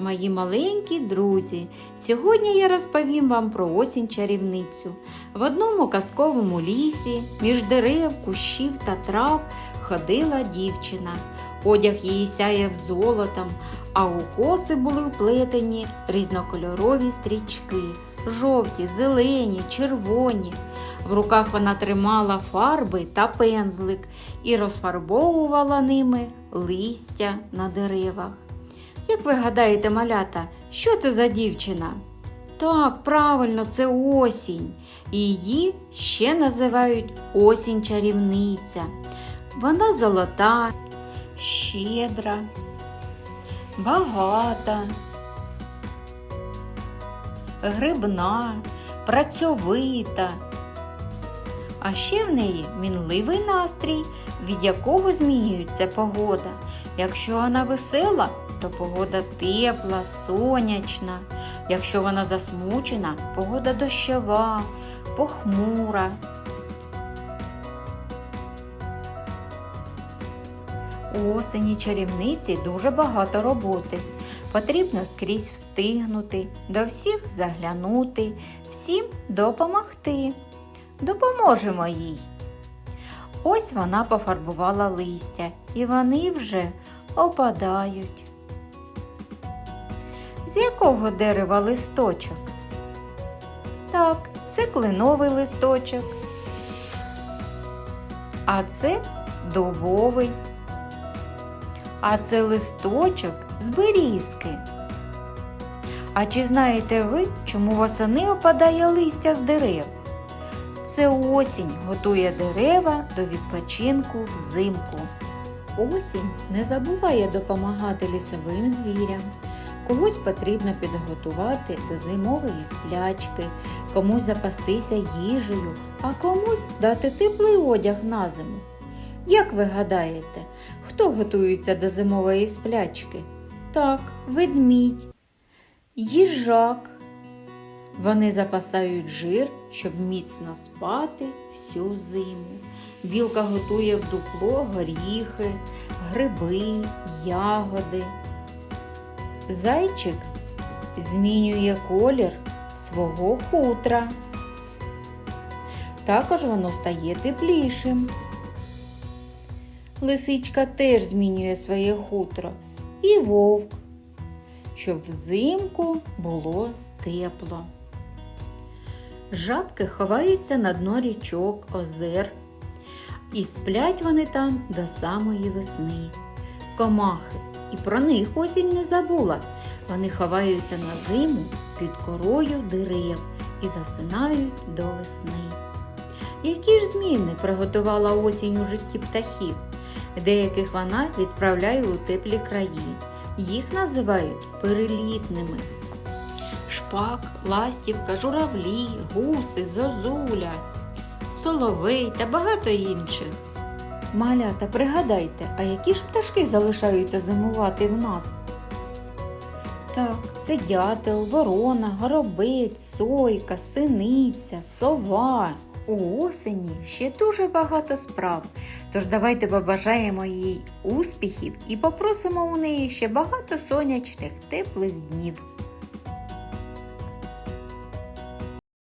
мої маленькі друзі! Сьогодні я розповім вам про осінь чарівницю. В одному казковому лісі, між дерев, кущів та трав ходила дівчина. Одяг її сяяв золотом, а у коси були вплетені різнокольорові стрічки жовті, зелені, червоні. В руках вона тримала фарби та пензлик і розфарбовувала ними листя на деревах. Як ви гадаєте, малята, що це за дівчина? Так, правильно, це осінь. Її ще називають осінь чарівниця. Вона золота, щедра, багата, грибна, працьовита. А ще в неї мінливий настрій, від якого змінюється погода. Якщо вона весела, то погода тепла, сонячна. Якщо вона засмучена, погода дощова, похмура. У осені чарівниці дуже багато роботи. Потрібно скрізь встигнути, до всіх заглянути, всім допомогти. Допоможемо їй. Ось вона пофарбувала листя, і вони вже опадають. З якого дерева листочок? Так, це кленовий листочок. А це дубовий. А це листочок з берізки. А чи знаєте ви, чому восени опадає листя з дерев? Це осінь готує дерева до відпочинку взимку. Осінь не забуває допомагати лісовим звірям. Когось потрібно підготувати до зимової сплячки, комусь запастися їжею, а комусь дати теплий одяг на зиму. Як ви гадаєте, хто готується до зимової сплячки? Так, ведмідь, їжак. Вони запасають жир, щоб міцно спати всю зиму. Білка готує в дупло горіхи, гриби, ягоди. Зайчик змінює колір свого хутра. Також воно стає теплішим. Лисичка теж змінює своє хутро і вовк, щоб взимку було тепло. Жабки ховаються на дно річок, озер, і сплять вони там до самої весни. Комахи, і про них осінь не забула. Вони ховаються на зиму під корою дерев і засинають до весни. Які ж зміни приготувала осінь у житті птахів? Деяких вона відправляє у теплі краї. Їх називають перелітними. Шпак, ластівка, журавлі, гуси, зозуля, соловей та багато інших. Малята, пригадайте, а які ж пташки залишаються зимувати в нас? Так, це дятел, ворона, горобець, сойка, синиця, сова. У осені ще дуже багато справ. Тож давайте побажаємо їй успіхів і попросимо у неї ще багато сонячних теплих днів.